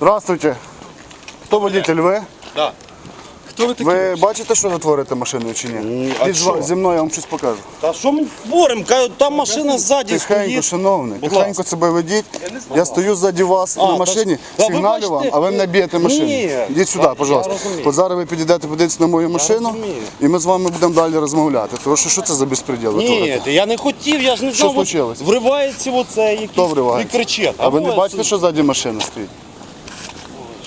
Здравствуйте. Хто водитель? Ви? Да. Хто ви такі? Ви бачите, що ви творите машиною чи ні? а Йдіть з- що? зі мною, я вам щось покажу. Та що ми творимо? Кажуть, Там машина ззаді Тихенько, стоїть. шановний, Будь тихенько себе ведіть. Я стою ззаді вас А, на та машині, ж- та ви сигналю бачите, вам, а ви ви- не б'єте машину. Ні, Йдіть сюди, пожалуйста. розумію. От зараз ви підійдете, подивитися на мою машину, розумію. і ми з вами будемо далі розмовляти. Тому що що це за безпреділ? ви Ні, я не хотів, я ж не Що знав. от случилось? Вривається оце якийсь Хто вривається? і кричить. А ви не бачите, що ззаді машина стоїть?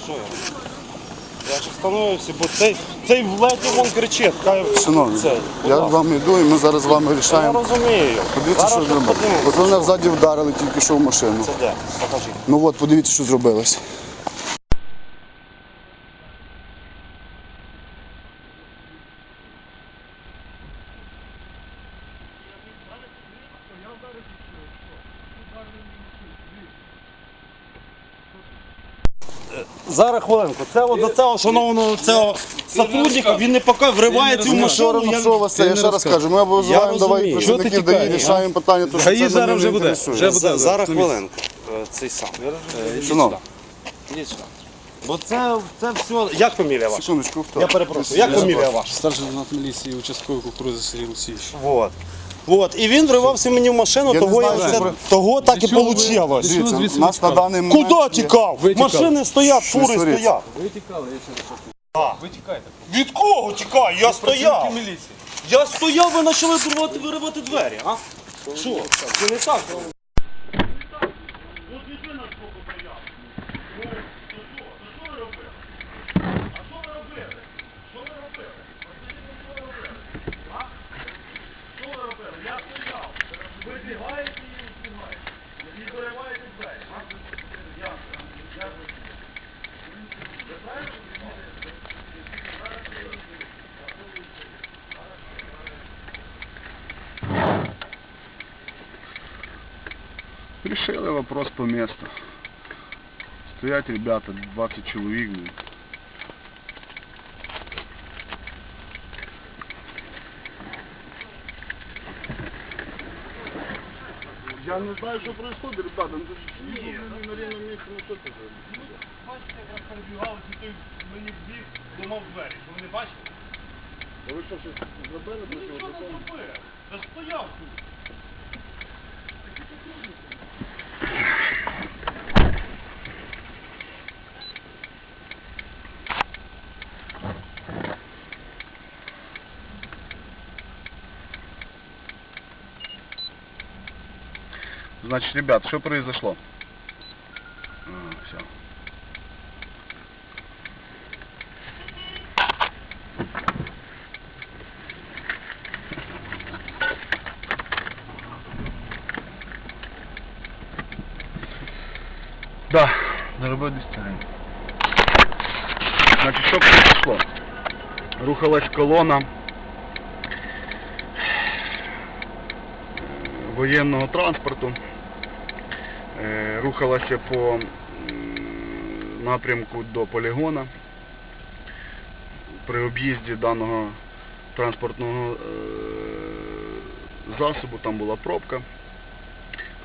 Що я? Я ж встановився, бо цей, цей в вон кричить. Каже, Шановний, цей, я з вами йду і ми зараз з вами Я рішаємо. розумію. Подивіться, що Зараз зробили. подивимося. От вони взаді вдарили тільки що в машину. Це де? Покажіть. Ну от, подивіться, що зробилось. Зараз хвилинку. Це от за цього шановного цього сотрудника, він не поки вривається в Ну, машину. ну, я- що вас це? Я ще раз кажу, ми обов'язково давай ти ДАІ, рішаємо питання, тому що це зараз мене вже не буде. інтересує. Вже буде. Зараз хвилинку. Е, Цей сам. Е, Шановний. сюди. Ідіть сюди. Бо це, це все. Як фамілія ваша? Секундочку, хто? Я перепрошую. Як фамілія ваша? Старший лейтенант міліції участковий кукурузи Сергій Олексійович. Вот. Вот. І він вривався мені в машину, Я не того, знаю, я що це, про- того так і чого ви- вийшло. чого Дивіться, звідси нас на тікали? даний момент... Куди тікав? Машини стоять, фури стоять. Ви тікали, я ще раз Ви тікаєте. Від кого тікаю? Я стояв. міліції. Я стояв, ви почали виривати, виривати двері, а? Що? Це не так. Решили вопрос по месту. Стоять ребята, 20 человек. блин. Я не знаю, что происходит, ребята. Ну, тут Ні, на рівному місці, ну що це за... Бачите, якраз перебігалися, той мені вбіг, зламав двері. Ви не бачите? А ви що, щось зробили? Нічого не зробив. Та стояв тут. Значит, ребят, что произошло? А, все. Да, заробив дистилінь. Значить, що произошло? Рухалась колона е, воєнного транспорту. Е, Рухалася по напрямку до полігона. При об'їзді даного транспортного е, засобу там була пробка.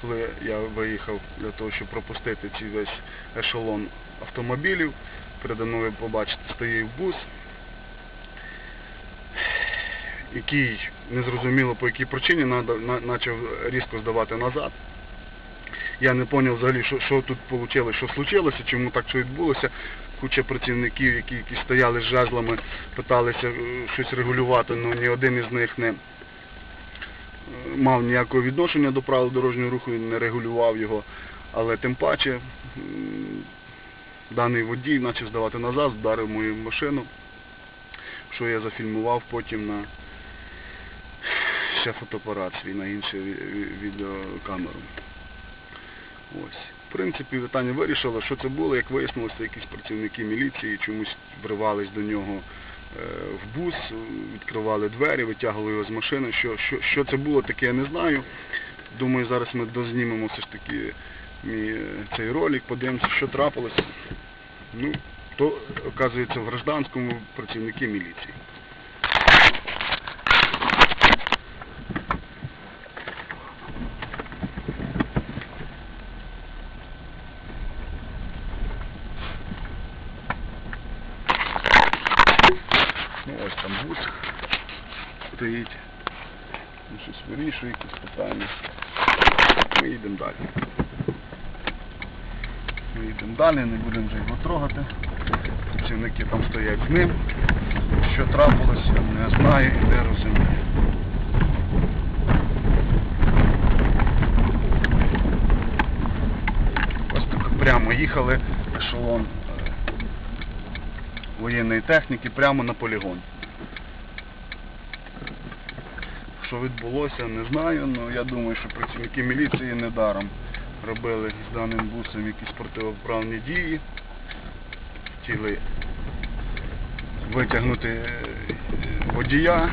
Коли я виїхав для того, щоб пропустити цей весь ешелон автомобілів, передо мною побачите, стоїть бус, який незрозуміло по якій причині почав різко здавати назад. Я не зрозумів взагалі, що, що тут вийшло, що случилося, чому так що відбулося. Куча працівників, які, які стояли з жезлами, питалися е, щось регулювати, але ні один із них не, мав ніякого відношення до правил дорожнього руху і не регулював його. Але тим паче даний водій почав здавати назад, вдарив мою машину, що я зафільмував потім на ще фотоапарат свій, на іншу ві- ві- відеокамеру. Ось. В принципі, питання вирішило, що це було, як вияснилося, якісь працівники міліції чомусь вривались до нього е, в бус, е, відкривали двері, витягували його з машини. Що, що, що це було, таке я не знаю. Думаю, зараз ми дознімемо все ж таки мій, е, цей ролик, подивимося, що трапилось. Ну, то, оказується, в гражданському працівники міліції. Там бус стоїть. Він щось вирішує, якісь питання. Ми їдемо далі. Ми їдемо далі, не будемо вже його трогати. Працівники там стоять з ним. Що трапилося, не знаю, іде розумію. Ось так прямо їхали ешелон е, воєнної техніки прямо на полігон. Що відбулося, не знаю, але я думаю, що працівники міліції недаром робили з даним бусом якісь противоправні дії. Хотіли витягнути е, водія.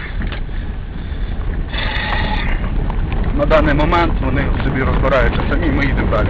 На даний момент вони собі розбираються самі, ми їдемо далі.